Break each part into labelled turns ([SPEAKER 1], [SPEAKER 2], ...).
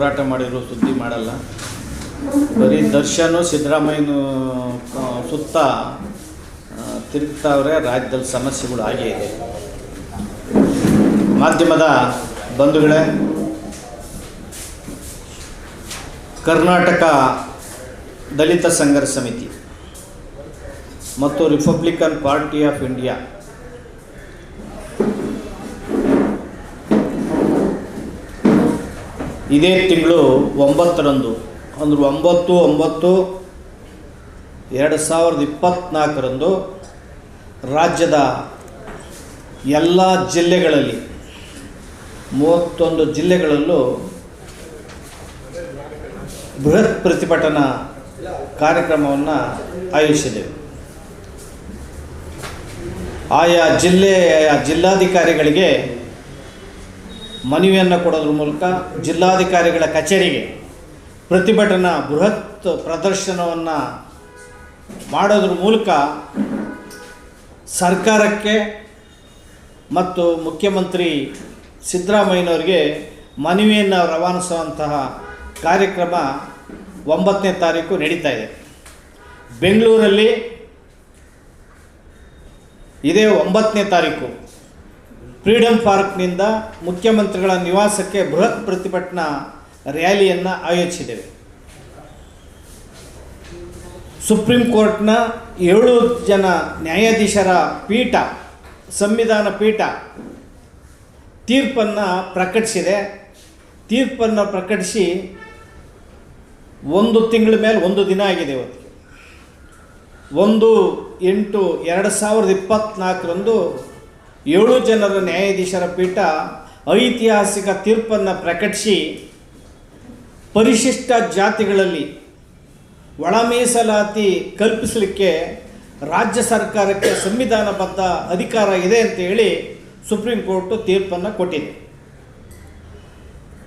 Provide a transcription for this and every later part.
[SPEAKER 1] ಹೋರಾಟ ಮಾಡಿರೋ ಸುದ್ದಿ ಮಾಡಲ್ಲ. ಬರೀ ದರ್ಶನು, ಸಿದ್ದರಾಮಯ್ಯನ ಸುತ್ತ ತಿರುಗ್ತಾವ್ರೆ, ರಾಜ್ಯದಲ್ಲಿ ಸಮಸ್ಯೆಗಳು ಆಗೇ ಇದೆ. ಮಾಧ್ಯಮದ ಬಂಧುಗಳೇ, ಕರ್ನಾಟಕ ದಲಿತ ಸಂಘರ್ಷ ಸಮಿತಿ ಮತ್ತು ರಿಪಬ್ಲಿಕನ್ ಪಾರ್ಟಿ ಆಫ್ ಇಂಡಿಯಾ ಇದೇ ತಿಂಗಳು ಒಂಬತ್ತರಂದು, ಅಂದ್ರೆ ಒಂಬತ್ತು ಒಂಬತ್ತು, ಎರಡು ಸಾವಿರದ ಇಪ್ಪತ್ತ್ನಾಲ್ಕರಂದು ರಾಜ್ಯದ ಎಲ್ಲ ಜಿಲ್ಲೆಗಳಲ್ಲಿ, ಮೂವತ್ತೊಂದು ಜಿಲ್ಲೆಗಳಲ್ಲೂ ಬೃಹತ್ ಪ್ರತಿಭಟನಾ ಕಾರ್ಯಕ್ರಮವನ್ನು ಆಯೋಜಿಸಿದೆವು ಆಯಾ ಜಿಲ್ಲೆಯ ಜಿಲ್ಲಾಧಿಕಾರಿಗಳಿಗೆ ಮನವಿಯನ್ನು ಕೊಡೋದ್ರ ಮೂಲಕ ಜಿಲ್ಲಾಧಿಕಾರಿಗಳ ಕಚೇರಿಗೆ ಪ್ರತಿಭಟನಾ ಬೃಹತ್ ಪ್ರದರ್ಶನವನ್ನು ಮಾಡೋದ್ರ ಮೂಲಕ ಸರ್ಕಾರಕ್ಕೆ ಮತ್ತು ಮುಖ್ಯಮಂತ್ರಿ ಸಿದ್ದರಾಮಯ್ಯನವರಿಗೆ ಮನವಿಯನ್ನು ರವಾನಿಸುವಂತಹ ಕಾರ್ಯಕ್ರಮ ಒಂಬತ್ತನೇ ತಾರೀಕು ನಡೀತಾ ಇದೆ. ಬೆಂಗಳೂರಲ್ಲಿ ಇದೇ ಒಂಬತ್ತನೇ ತಾರೀಕು ಫ್ರೀಡಮ್ ಪಾರ್ಕ್ನಿಂದ ಮುಖ್ಯಮಂತ್ರಿಗಳ ನಿವಾಸಕ್ಕೆ ಬೃಹತ್ ಪ್ರತಿಭಟನಾ ರ್ಯಾಲಿಯನ್ನು ಆಯೋಜಿಸಿದ್ದೇವೆ. ಸುಪ್ರೀಂ ಕೋರ್ಟ್ನ ಏಳು ಜನ ನ್ಯಾಯಾಧೀಶರ ಪೀಠ, ಸಂವಿಧಾನ ಪೀಠ ತೀರ್ಪನ್ನು ಪ್ರಕಟಿಸಿದೆ. ತೀರ್ಪನ್ನು ಪ್ರಕಟಿಸಿ ಒಂದು ತಿಂಗಳ ಮೇಲೆ ಒಂದು ದಿನ ಆಗಿದೆ ಇವತ್ತಿಗೆ ಒಂದು ಎಂಟು ಎರಡು ಸಾವಿರದ ಇಪ್ಪತ್ತ್ನಾಲ್ಕರಂದು ಏಳು ಜನರ ನ್ಯಾಯಾಧೀಶರ ಪೀಠ ಐತಿಹಾಸಿಕ ತೀರ್ಪನ್ನು ಪ್ರಕಟಿಸಿ ಪರಿಶಿಷ್ಟ ಜಾತಿಗಳಲ್ಲಿ ಒಳ ಮೀಸಲಾತಿ ಕಲ್ಪಿಸಲಿಕ್ಕೆ ರಾಜ್ಯ ಸರ್ಕಾರಕ್ಕೆ ಸಂವಿಧಾನಬದ್ಧ ಅಧಿಕಾರ ಇದೆ ಅಂತ ಹೇಳಿ ಸುಪ್ರೀಂ ಕೋರ್ಟು ತೀರ್ಪನ್ನು ಕೊಟ್ಟಿದೆ.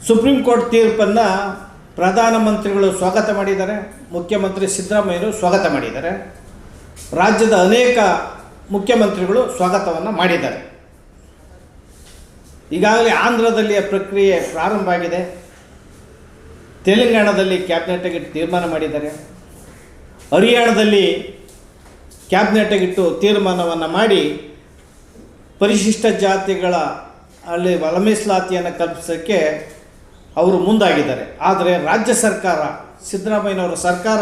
[SPEAKER 1] ಸುಪ್ರೀಂ ಕೋರ್ಟ್ ತೀರ್ಪನ್ನು ಪ್ರಧಾನಮಂತ್ರಿಗಳು ಸ್ವಾಗತ ಮಾಡಿದ್ದಾರೆ, ಮುಖ್ಯಮಂತ್ರಿ ಸಿದ್ದರಾಮಯ್ಯರು ಸ್ವಾಗತ ಮಾಡಿದ್ದಾರೆ, ರಾಜ್ಯದ ಅನೇಕ ಮುಖ್ಯಮಂತ್ರಿಗಳು ಸ್ವಾಗತವನ್ನು ಮಾಡಿದ್ದಾರೆ. ಈಗಾಗಲೇ ಆಂಧ್ರದಲ್ಲಿಯ ಪ್ರಕ್ರಿಯೆ ಪ್ರಾರಂಭ ಆಗಿದೆ. ತೆಲಂಗಾಣದಲ್ಲಿ ಕ್ಯಾಬಿನೆಟ್ಗಿಟ್ಟು ತೀರ್ಮಾನ ಮಾಡಿದ್ದಾರೆ. ಹರಿಯಾಣದಲ್ಲಿ ಕ್ಯಾಬಿನೆಟ್ಗಿಟ್ಟು ತೀರ್ಮಾನವನ್ನು ಮಾಡಿ ಪರಿಶಿಷ್ಟ ಜಾತಿಗಳ ಅಲ್ಲಿ ಒಳ ಕಲ್ಪಿಸೋಕ್ಕೆ ಅವರು ಮುಂದಾಗಿದ್ದಾರೆ. ಆದರೆ ರಾಜ್ಯ ಸರ್ಕಾರ, ಸಿದ್ದರಾಮಯ್ಯನವರ ಸರ್ಕಾರ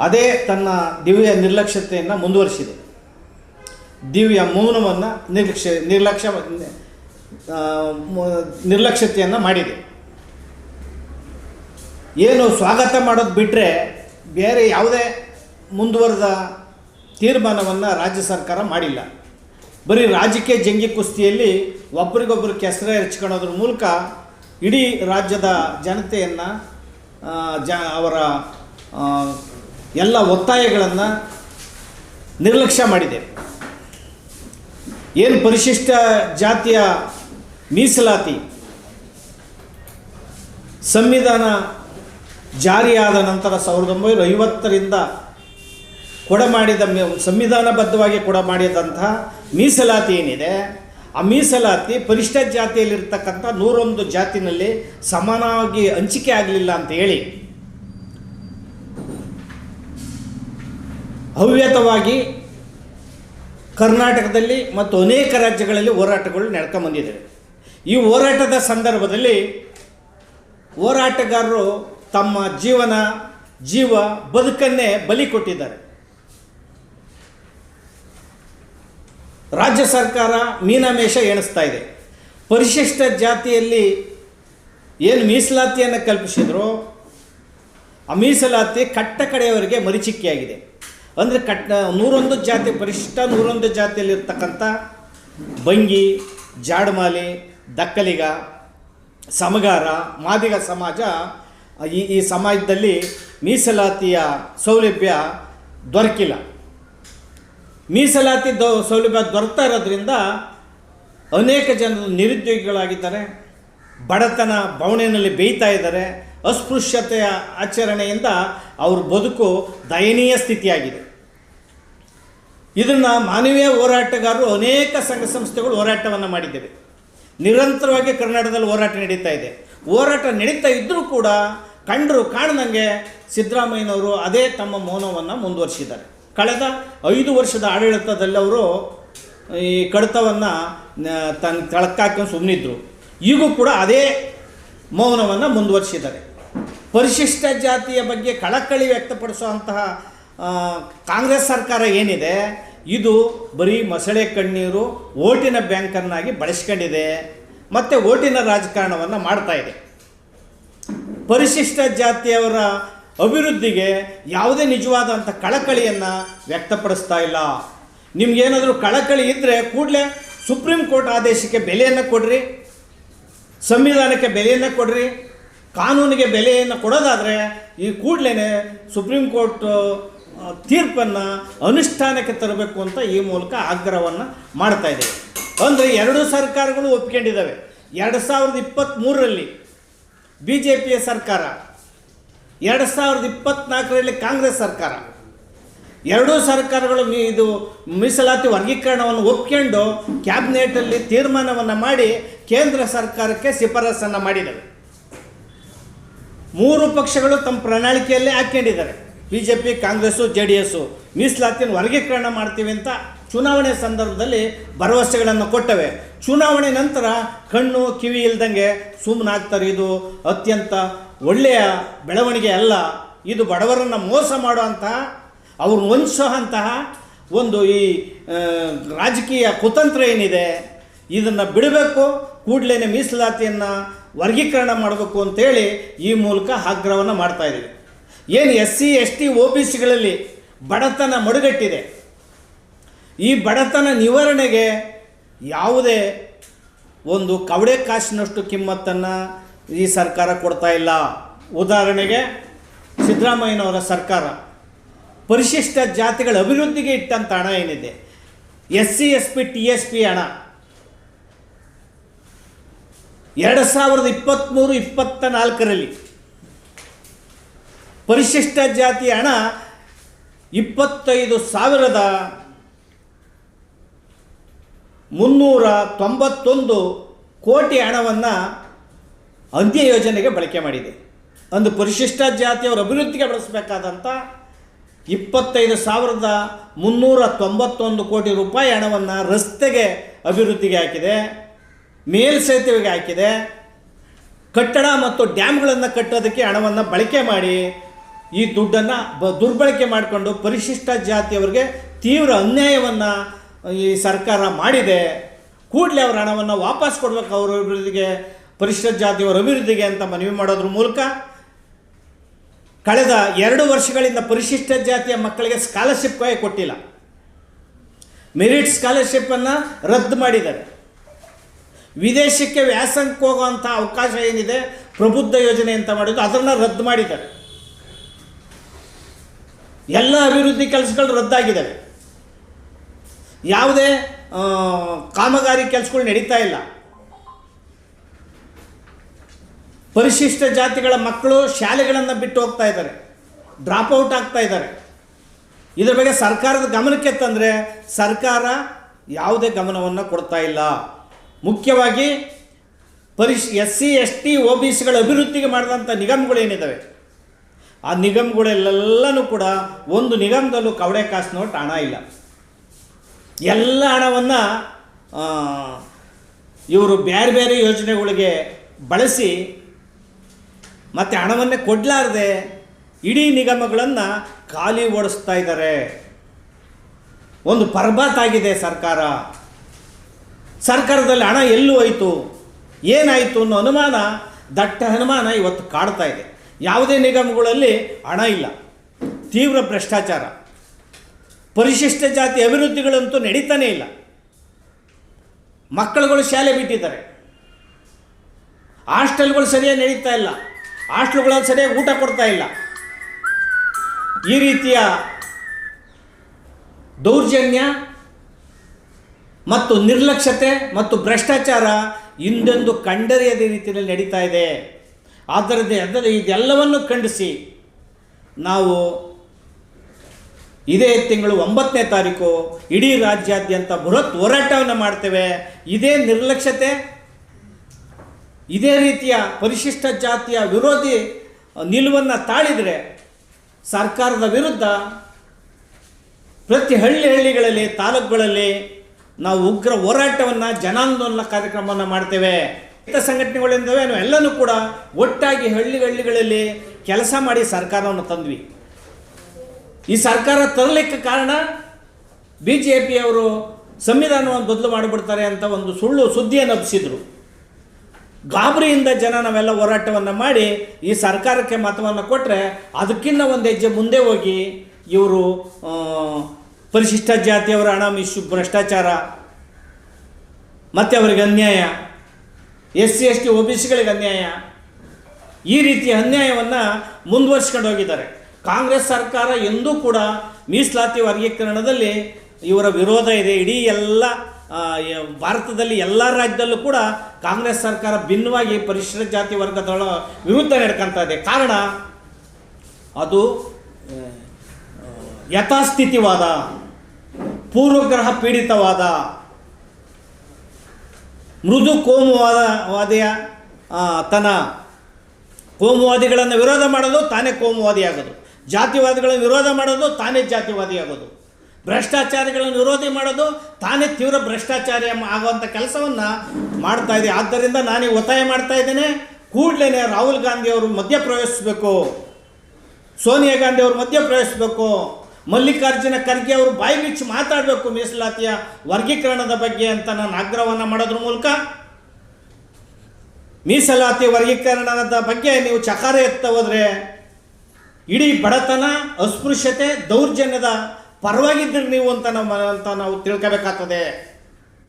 [SPEAKER 1] ಅದೇ ತನ್ನ ದಿವ್ಯ ನಿರ್ಲಕ್ಷ್ಯತೆಯನ್ನು ಮುಂದುವರಿಸಿದೆ. ದಿವ್ಯ ಮೌನವನ್ನು ನಿರ್ಲಕ್ಷ್ಯ ನಿರ್ಲಕ್ಷ್ಯ ನಿರ್ಲಕ್ಷ್ಯತೆಯನ್ನು ಮಾಡಿದೆ. ಏನು ಸ್ವಾಗತ ಮಾಡೋದು ಬಿಟ್ಟರೆ ಬೇರೆ ಯಾವುದೇ ಮುಂದುವರೆದ ತೀರ್ಮಾನವನ್ನು ರಾಜ್ಯ ಸರ್ಕಾರ ಮಾಡಿಲ್ಲ. ಬರೀ ರಾಜಕೀಯ ಜಂಗಿ ಕುಸ್ತಿಯಲ್ಲಿ ಒಬ್ಬರಿಗೊಬ್ಬರು ಕೆಸರ ಎರಚ್ಕೊಳ್ಳೋದ್ರ ಮೂಲಕ ಇಡೀ ರಾಜ್ಯದ ಜನತೆಯನ್ನು ಜ, ಅವರ ಎಲ್ಲ ಒತ್ತಾಯಗಳನ್ನು ನಿರ್ಲಕ್ಷ್ಯ ಮಾಡಿದೆ. ಏನು ಪರಿಶಿಷ್ಟ ಜಾತಿಯ ಮೀಸಲಾತಿ. ಸಂವಿಧಾನ ಜಾರಿಯಾದ ನಂತರ ಸಾವಿರದ ಒಂಬೈನೂರ ಐವತ್ತರಿಂದ ಕೊಡಮಾಡಿದ ಸಂವಿಧಾನಬದ್ಧವಾಗಿ ಕೊಡಮಾಡಿದಂತಹ ಮೀಸಲಾತಿ ಏನಿದೆ, ಆ ಮೀಸಲಾತಿ ಪರಿಷ್ಠ ಜಾತಿಯಲ್ಲಿರ್ತಕ್ಕಂಥ ನೂರೊಂದು ಜಾತಿನಲ್ಲಿ ಸಮಾನವಾಗಿ ಹಂಚಿಕೆ ಆಗಲಿಲ್ಲ ಅಂತ ಹೇಳಿ, ಹವ್ಯತವಾಗಿ ಕರ್ನಾಟಕದಲ್ಲಿ ಮತ್ತು ಅನೇಕ ರಾಜ್ಯಗಳಲ್ಲಿ ಹೋರಾಟಗಳು ನಡ್ಕೊಂಬಂದಿದ್ದಾವೆ ಈ ಹೋರಾಟದ ಸಂದರ್ಭದಲ್ಲಿ ಹೋರಾಟಗಾರರು ತಮ್ಮ ಜೀವನ, ಜೀವ ಬದುಕನ್ನೇ ಬಲಿ ಕೊಟ್ಟಿದ್ದಾರೆ. ರಾಜ್ಯ ಸರ್ಕಾರ ಮೀನಾಮೇಷ ಎಣಿಸ್ತಾ ಇದೆ. ಪರಿಶಿಷ್ಟ ಜಾತಿಯಲ್ಲಿ ಏನು ಮೀಸಲಾತಿಯನ್ನು ಕಲ್ಪಿಸಿದ್ರು, ಆ ಮೀಸಲಾತಿ ಕಟ್ಟ ಕಡೆಯವರಿಗೆ ಮರಿಚಿಕ್ಕಿಯಾಗಿದೆ. ಅಂದರೆ ಕಟ್ಟ, ನೂರೊಂದು ಜಾತಿ, ಪರಿಶಿಷ್ಟ ನೂರೊಂದು ಜಾತಿಯಲ್ಲಿರ್ತಕ್ಕಂಥ ಬಂಗಿ, ಜಾಡಮಾಲಿ ದಕ್ಕಲಿಗ ಸಮಗಾರ, ಮಾದಿಗ ಸಮಾಜ, ಈ ಈ ಸಮಾಜದಲ್ಲಿ ಮೀಸಲಾತಿಯ ಸೌಲಭ್ಯ ದೊರಕಿಲ್ಲ. ಮೀಸಲಾತಿ ದೊ, ಸೌಲಭ್ಯ ದೊರಕ್ತಾ ಇರೋದ್ರಿಂದ ಅನೇಕ ಜನರು ನಿರುದ್ಯೋಗಿಗಳಾಗಿದ್ದಾರೆ, ಬಡತನ ಬವಣೆಯಲ್ಲಿ ಬೇಯ್ತಾ ಇದ್ದಾರೆ, ಅಸ್ಪೃಶ್ಯತೆಯ ಆಚರಣೆಯಿಂದ ಅವ್ರ ಬದುಕು ದಯನೀಯ ಸ್ಥಿತಿಯಾಗಿದೆ. ಇದನ್ನು ಮಾನವೀಯ ಹೋರಾಟಗಾರರು ಅನೇಕ ಸಂಘ ಸಂಸ್ಥೆಗಳು ಹೋರಾಟವನ್ನು ಮಾಡಿದ್ದೇವೆ. ನಿರಂತರವಾಗಿ ಕರ್ನಾಟಕದಲ್ಲಿ ಹೋರಾಟ ನಡೀತಾ ಇದೆ. ಹೋರಾಟ ನಡೀತಾ ಇದ್ದರೂ ಕೂಡ ಕಂಡರು ಕಾಣದಂಗೆ ಸಿದ್ದರಾಮಯ್ಯನವರು ಅದೇ ತಮ್ಮ ಮೌನವನ್ನು ಮುಂದುವರಿಸಿದ್ದಾರೆ. ಕಳೆದ ಐದು ವರ್ಷದ ಆಡಳಿತದಲ್ಲಿ ಅವರು ಈ ಕಡಿತವನ್ನು ತನ್ನ ತಳಕ್ಕಾಕೊಂಡು ಸುಮ್ಮನಿದ್ರು ಈಗೂ ಕೂಡ ಅದೇ ಮೌನವನ್ನು ಮುಂದುವರಿಸಿದ್ದಾರೆ. ಪರಿಶಿಷ್ಟ ಜಾತಿಯ ಬಗ್ಗೆ ಕಳಕಳಿ ವ್ಯಕ್ತಪಡಿಸುವಂತಹ ಕಾಂಗ್ರೆಸ್ ಸರ್ಕಾರ ಏನಿದೆ ಇದು ಬರೀ ಮೊಸಳೆ ಕಣ್ಣೀರು ಓಟಿನ ಬ್ಯಾಂಕನ್ನಾಗಿ ಬಳಸ್ಕೊಂಡಿದೆ, ಮತ್ತು ಓಟಿನ ರಾಜಕಾರಣವನ್ನು ಮಾಡ್ತಾ ಇದೆ. ಪರಿಶಿಷ್ಟ ಜಾತಿಯವರ ಅಭಿವೃದ್ಧಿಗೆ ಯಾವುದೇ ನಿಜವಾದಂಥ ಕಳಕಳಿಯನ್ನು ವ್ಯಕ್ತಪಡಿಸ್ತಾ ಇಲ್ಲ. ನಿಮಗೇನಾದರೂ ಕಳಕಳಿ ಇದ್ದರೆ ಕೂಡಲೇ ಸುಪ್ರೀಂ ಕೋರ್ಟ್ ಆದೇಶಕ್ಕೆ ಬೆಲೆಯನ್ನು ಕೊಡ್ರಿ, ಸಂವಿಧಾನಕ್ಕೆ ಬೆಲೆಯನ್ನು ಕೊಡ್ರಿ, ಕಾನೂನಿಗೆ ಬೆಲೆಯನ್ನು ಕೊಡೋದಾದರೆ ಈ ಕೂಡಲೇ ಸುಪ್ರೀಂ ಕೋರ್ಟ್ ತೀರ್ಪನ್ನು ಅನುಷ್ಠಾನಕ್ಕೆ ತರಬೇಕು ಅಂತ ಈ ಮೂಲಕ ಆಗ್ರಹವನ್ನು ಮಾಡ್ತಾ ಇದೆ. ಅಂದರೆ ಎರಡೂ ಸರ್ಕಾರಗಳು ಒಪ್ಕೊಂಡಿದ್ದಾವೆ. ಎರಡು ಸಾವಿರದ ಇಪ್ಪತ್ತ್ಮೂರರಲ್ಲಿ ಬಿ ಜೆ ಪಿಯ ಸರ್ಕಾರ, ಎರಡು ಸಾವಿರದ ಇಪ್ಪತ್ತ್ನಾಲ್ಕರಲ್ಲಿ ಕಾಂಗ್ರೆಸ್ ಸರ್ಕಾರ. ಎರಡೂ ಸರ್ಕಾರಗಳು ಇದು ಮೀಸಲಾತಿ ವರ್ಗೀಕರಣವನ್ನು ಒಪ್ಕೊಂಡು ಕ್ಯಾಬಿನೆಟಲ್ಲಿ ತೀರ್ಮಾನವನ್ನು ಮಾಡಿ ಕೇಂದ್ರ ಸರ್ಕಾರಕ್ಕೆ ಶಿಫಾರಸನ್ನು ಮಾಡಿದ್ದಾರೆ. ಮೂರು ಪಕ್ಷಗಳು ತಮ್ಮ ಪ್ರಣಾಳಿಕೆಯಲ್ಲೇ ಹಾಕ್ಕೊಂಡಿದ್ದಾರೆ B J P Congress J D S ಮೀಸಲಾತಿಯನ್ನು ವರ್ಗೀಕರಣ ಮಾಡ್ತೀವಿ ಅಂತ ಚುನಾವಣೆ ಸಂದರ್ಭದಲ್ಲಿ ಭರವಸೆಗಳನ್ನು ಕೊಟ್ಟವೆ. ಚುನಾವಣೆ ನಂತರ ಕಣ್ಣು ಕಿವಿ ಇಲ್ದಂಗೆ ಸುಮ್ಮನಾಗ್ತಾರೆ ಇದು ಅತ್ಯಂತ ಒಳ್ಳೆಯ ಬೆಳವಣಿಗೆ ಅಲ್ಲ. ಇದು ಬಡವರನ್ನು ಮೋಸ ಮಾಡುವಂತಹ, ಅವ್ರನ್ನ ವಂಚುವಂತಹ ಒಂದು ಈ ರಾಜಕೀಯ ಕುತಂತ್ರ ಏನಿದೆ, ಇದನ್ನು ಬಿಡಬೇಕು. ಕೂಡಲೇ ಮೀಸಲಾತಿಯನ್ನು ವರ್ಗೀಕರಣ ಮಾಡಬೇಕು ಅಂತೇಳಿ ಈ ಮೂಲಕ ಆಗ್ರಹವನ್ನು ಮಾಡ್ತಾ ಇದ್ದೀವಿ. ಏನು S C, S T O B ಸಿಗಳಲ್ಲಿ ಬಡತನ ಮಡುಗಟ್ಟಿದೆ? ಈ ಬಡತನ ನಿವಾರಣೆಗೆ ಯಾವುದೇ ಒಂದು ಕವಡೆ ಕಾಸಿನಷ್ಟು ಕಿಮ್ಮತ್ತನ್ನು ಈ ಸರ್ಕಾರ ಕೊಡ್ತಾ ಇಲ್ಲ. ಉದಾಹರಣೆಗೆ ಸಿದ್ದರಾಮಯ್ಯನವರ ಸರ್ಕಾರ. ಪರಿಶಿಷ್ಟ ಜಾತಿಗಳ ಅಭಿವೃದ್ಧಿಗೆ ಇಟ್ಟಂಥ ಹಣ ಏನಿದೆ? S C, S P, T S P ಹಣ. ಎರಡು ಸಾವಿರದ ಇಪ್ಪತ್ತ್ಮೂರು ಇಪ್ಪತ್ತ ನಾಲ್ಕರಲ್ಲಿ ಪರಿಶಿಷ್ಟ ಜಾತಿಯ ಹಣ ಇಪ್ಪತ್ತೈದು ಸಾವಿರದ ಮುನ್ನೂರ ತೊಂಬತ್ತೊಂದು ಕೋಟಿ ಹಣವನ್ನು ಅಂತ್ಯ ಯೋಜನೆಗೆ ಬಳಕೆ ಮಾಡಿದೆ. ಅಂದು ಪರಿಶಿಷ್ಟ ಜಾತಿಯವರ ಅಭಿವೃದ್ಧಿಗೆ ಬಳಸಬೇಕಾದಂಥ ಇಪ್ಪತ್ತೈದು ಸಾವಿರದ ಮುನ್ನೂರ ತೊಂಬತ್ತೊಂದು ಕೋಟಿ ರೂಪಾಯಿ ಹಣವನ್ನು ರಸ್ತೆಗೆ ಅಭಿವೃದ್ಧಿಗೆ ಹಾಕಿದೆ, ಮೇಲ್ಸೇತುವೆಗೆ ಹಾಕಿದೆ, ಕಟ್ಟಡ ಮತ್ತು ಡ್ಯಾಮ್ಗಳನ್ನು ಕಟ್ಟೋದಕ್ಕೆ ಹಣವನ್ನು ಬಳಕೆ ಮಾಡಿ ಈ ದುಡ್ಡನ್ನು ಬ ದುರ್ಬಳಕೆ ಮಾಡಿಕೊಂಡು ಪರಿಶಿಷ್ಟ ಜಾತಿಯವರಿಗೆ ತೀವ್ರ ಅನ್ಯಾಯವನ್ನು ಈ ಸರ್ಕಾರ ಮಾಡಿದೆ. ಕೂಡಲೇ ಅವರ ಹಣವನ್ನು ವಾಪಸ್ ಕೊಡಬೇಕು ಅವರ ಅಭಿವೃದ್ಧಿಗೆ, ಪರಿಶಿಷ್ಟ ಜಾತಿಯವರ ಅಭಿವೃದ್ಧಿಗೆ ಅಂತ ಮನವಿ ಮಾಡೋದ್ರ ಮೂಲಕ ಕಳೆದ ಎರಡು ವರ್ಷಗಳಿಂದ ಪರಿಶಿಷ್ಟ ಜಾತಿಯ ಮಕ್ಕಳಿಗೆ ಸ್ಕಾಲರ್ಶಿಪ್ ಕೊಟ್ಟಿಲ್ಲ. ಮೆರಿಟ್ ಸ್ಕಾಲರ್ಶಿಪ್ಪನ್ನು ರದ್ದು ಮಾಡಿದ್ದಾರೆ. ವಿದೇಶಕ್ಕೆ ವ್ಯಾಸಂಗಕ್ಕೆ ಹೋಗುವಂಥ ಅವಕಾಶ ಏನಿದೆ, ಪ್ರಬುದ್ಧ ಯೋಜನೆ ಅಂತ ಮಾಡಿದ್ದು ಅದನ್ನು ರದ್ದು ಮಾಡಿದ್ದಾರೆ. ಎಲ್ಲ ಅಭಿವೃದ್ಧಿ ಕೆಲಸಗಳು ರದ್ದಾಗಿದ್ದಾವೆ. ಯಾವುದೇ ಕಾಮಗಾರಿ ಕೆಲಸಗಳು ನಡೀತಾ ಇಲ್ಲ. ಪರಿಶಿಷ್ಟ ಜಾತಿಗಳ ಮಕ್ಕಳು ಶಾಲೆಗಳನ್ನು ಬಿಟ್ಟು ಹೋಗ್ತಾ ಇದ್ದಾರೆ. ಡ್ರಾಪ್ ಔಟ್ ಆಗ್ತಾ ಇದ್ದಾರೆ. ಇದರ ಬಗ್ಗೆ ಸರ್ಕಾರದ ಗಮನಕ್ಕೆ ತಂದರೆ ಸರ್ಕಾರ ಯಾವುದೇ ಗಮನವನ್ನು ಕೊಡ್ತಾ ಇಲ್ಲ. ಮುಖ್ಯವಾಗಿ ಪರಿಶ್ S C S T O B ಸಿಗಳ ಅಭಿವೃದ್ಧಿಗೆ ಮಾಡಿದಂಥ ನಿಗಮಗಳೇನಿದ್ದಾವೆ ಆ ನಿಗಮಗಳೆಲ್ಲನೂ ಕೂಡ ಒಂದು ನಿಗಮದಲ್ಲೂ ಕವಡೆ ಕಾಸು ನೋಟ್ ಹಣ ಇಲ್ಲ. ಎಲ್ಲ ಹಣವನ್ನು ಇವರು ಬೇರೆ ಬೇರೆ ಯೋಜನೆಗಳಿಗೆ ಬಳಸಿ ಮತ್ತು ಹಣವನ್ನೇ ಕೊಡಲಾರದೆ ಇಡೀ ನಿಗಮಗಳನ್ನು ಖಾಲಿ ಓಡಿಸ್ತಾ ಇದ್ದಾರೆ. ಒಂದು ಪರ್ಬಾತ್ ಆಗಿದೆ ಸರ್ಕಾರ. ಸರ್ಕಾರದಲ್ಲಿ ಹಣ ಎಲ್ಲೂ ಹೋಯಿತು. ಏನಾಯಿತು ಅನ್ನೋ ಅನುಮಾನ ದಟ್ಟ ಅನುಮಾನ ಇವತ್ತು ಕಾಡ್ತಾ ಇದೆ. ಯಾವುದೇ ನಿಗಮಗಳಲ್ಲಿ ಹಣ ಇಲ್ಲ. ತೀವ್ರ ಭ್ರಷ್ಟಾಚಾರ. ಪರಿಶಿಷ್ಟ ಜಾತಿ ಅಭಿವೃದ್ಧಿಗಳಂತೂ ನಡೀತಾನೇ ಇಲ್ಲ. ಮಕ್ಕಳುಗಳು ಶಾಲೆ ಬಿಟ್ಟಿದ್ದಾರೆ. ಹಾಸ್ಟೆಲ್ಗಳು ಸರಿಯಾಗಿ ನಡೀತಾ ಇಲ್ಲ. ಹಾಸ್ಟೆಲ್ಗಳಲ್ಲಿ ಸರಿಯಾಗಿ ಊಟ ಕೊಡ್ತಾ ಇಲ್ಲ. ಈ ರೀತಿಯ ದೌರ್ಜನ್ಯ ಮತ್ತು ನಿರ್ಲಕ್ಷ್ಯತೆ ಮತ್ತು ಭ್ರಷ್ಟಾಚಾರ ಹಿಂದೆಂದು ಕಂಡರಿಯದ ರೀತಿಯಲ್ಲಿ ನಡೀತಾ ಇದೆ. ಆದ್ದರಿಂದ ಅದರ ಇದೆಲ್ಲವನ್ನು ಖಂಡಿಸಿ ನಾವು ಇದೇ ತಿಂಗಳು ಒಂಬತ್ತನೇ ತಾರೀಕು ಇಡೀ ರಾಜ್ಯಾದ್ಯಂತ ಬೃಹತ್ ಹೋರಾಟವನ್ನು ಮಾಡ್ತೇವೆ. ಇದೇ ನಿರ್ಲಕ್ಷ್ಯತೆ, ಇದೇ ರೀತಿಯ ಪರಿಶಿಷ್ಟ ಜಾತಿಯ ವಿರೋಧಿ ನಿಲುವನ್ನು ತಾಳಿದರೆ ಸರ್ಕಾರದ ವಿರುದ್ಧ ಪ್ರತಿ ಹಳ್ಳಿ ಹಳ್ಳಿಗಳಲ್ಲಿ, ತಾಲೂಕುಗಳಲ್ಲಿ ನಾವು ಉಗ್ರ ಹೋರಾಟವನ್ನು, ಜನಾಂದೋಲನ ಕಾರ್ಯಕ್ರಮವನ್ನು ಮಾಡ್ತೇವೆ. ರೈತ ಸಂಘಟನೆಗಳಿಂದವೇನು ಎಲ್ಲನೂ ಕೂಡ ಒಟ್ಟಾಗಿ ಹಳ್ಳಿ ಹಳ್ಳಿಗಳಲ್ಲಿ ಕೆಲಸ ಮಾಡಿ ಸರ್ಕಾರವನ್ನು ತಂದ್ವಿ. ಈ ಸರ್ಕಾರ ತರಲಿಕ್ಕೆ ಕಾರಣ ಬಿ ಜೆ ಪಿಯವರು ಸಂವಿಧಾನವನ್ನು ಬದಲು ಮಾಡಿಬಿಡ್ತಾರೆ ಅಂತ ಒಂದು ಸುಳ್ಳು ಸುದ್ದಿಯನ್ನು ಹಬ್ಬಿಸಿದರು ಗಾಬರಿಯಿಂದ ಜನ ನಾವೆಲ್ಲ ಹೋರಾಟವನ್ನು ಮಾಡಿ ಈ ಸರ್ಕಾರಕ್ಕೆ ಮತವನ್ನು ಕೊಟ್ಟರೆ ಅದಕ್ಕಿಂತ ಒಂದು ಹೆಜ್ಜೆ ಮುಂದೆ ಹೋಗಿ ಇವರು ಪರಿಶಿಷ್ಟ ಜಾತಿಯವರ ಹಣ ಮಿಶು ಭ್ರಷ್ಟಾಚಾರ, ಮತ್ತು ಅವರಿಗೆ ಅನ್ಯಾಯ S C S T O B ಸಿಗಳಿಗೆ ಅನ್ಯಾಯ. ಈ ರೀತಿಯ ಅನ್ಯಾಯವನ್ನು ಮುಂದುವರಿಸ್ಕೊಂಡು ಹೋಗಿದ್ದಾರೆ. ಕಾಂಗ್ರೆಸ್ ಸರ್ಕಾರ ಎಂದೂ ಕೂಡ ಮೀಸಲಾತಿ ವರ್ಗೀಕರಣದಲ್ಲಿ ಇವರ ವಿರೋಧ ಇದೆ. ಇಡೀ ಎಲ್ಲ ಭಾರತದಲ್ಲಿ ಎಲ್ಲ ರಾಜ್ಯದಲ್ಲೂ ಕೂಡ ಕಾಂಗ್ರೆಸ್ ಸರ್ಕಾರ ಭಿನ್ನವಾಗಿ ಪರಿಶಿಷ್ಟ ಜಾತಿ ವರ್ಗದೊಳ ವಿರುದ್ಧ ನಡ್ಕೊಂತ ಇದೆ. ಕಾರಣ, ಅದು ಯಥಾಸ್ಥಿತಿವಾದ, ಪೂರ್ವಗ್ರಹ ಪೀಡಿತವಾದ ಮೃದು ಕೋಮುವಾದ ವಾದಿಯ ಆ, ತನ್ನ ಕೋಮುವಾದಿಗಳನ್ನು ವಿರೋಧ ಮಾಡೋದು ತಾನೇ ಕೋಮುವಾದಿಯಾಗೋದು. ಜಾತಿವಾದಿಗಳನ್ನು ವಿರೋಧ ಮಾಡೋದು ತಾನೇ ಜಾತಿವಾದಿಯಾಗೋದು. ಭ್ರಷ್ಟಾಚಾರಿಗಳನ್ನು ವಿರೋಧಿ ಮಾಡೋದು ತಾನೇ ತೀವ್ರ ಭ್ರಷ್ಟಾಚಾರಿ ಎಂಬ- ಆಗುವಂಥ ಕೆಲಸವನ್ನು ಮಾಡ್ತಾ ಇದೆ. ಆದ್ದರಿಂದ ನಾನು ಒತ್ತಾಯ ಮಾಡ್ತಾ ಇದ್ದೇನೆ. ಕೂಡಲೇ ರಾಹುಲ್ ಗಾಂಧಿಯವರು ಮಧ್ಯಪ್ರವೇಶಿಸಬೇಕು. ಸೋನಿಯಾ ಗಾಂಧಿಯವರು ಮಧ್ಯಪ್ರವೇಶಿಸಬೇಕು. ಮಲ್ಲಿಕಾರ್ಜುನ ಖರ್ಗೆ ಅವರು ಬಾಯಿ ಬಿಚ್ಚಿ ಮಾತಾಡಬೇಕು ಮೀಸಲಾತಿಯ ವರ್ಗೀಕರಣದ ಬಗ್ಗೆ ಅಂತ ನಾನು ಆಗ್ರಹವನ್ನು ಮಾಡೋದ್ರ ಮೂಲಕ. ಮೀಸಲಾತಿ ವರ್ಗೀಕರಣದ ಬಗ್ಗೆ ನೀವು ಚಕಾರ ಎತ್ತ ಹೋದರೆ ಇಡೀ ಬಡತನ, ಅಸ್ಪೃಶ್ಯತೆ, ದೌರ್ಜನ್ಯದ ಪರವಾಗಿದ್ದೀರಿ ನೀವು ಅಂತ ನಾವು ಅಂತ ನಾವು ತಿಳ್ಕೋಬೇಕಾಗ್ತದೆ.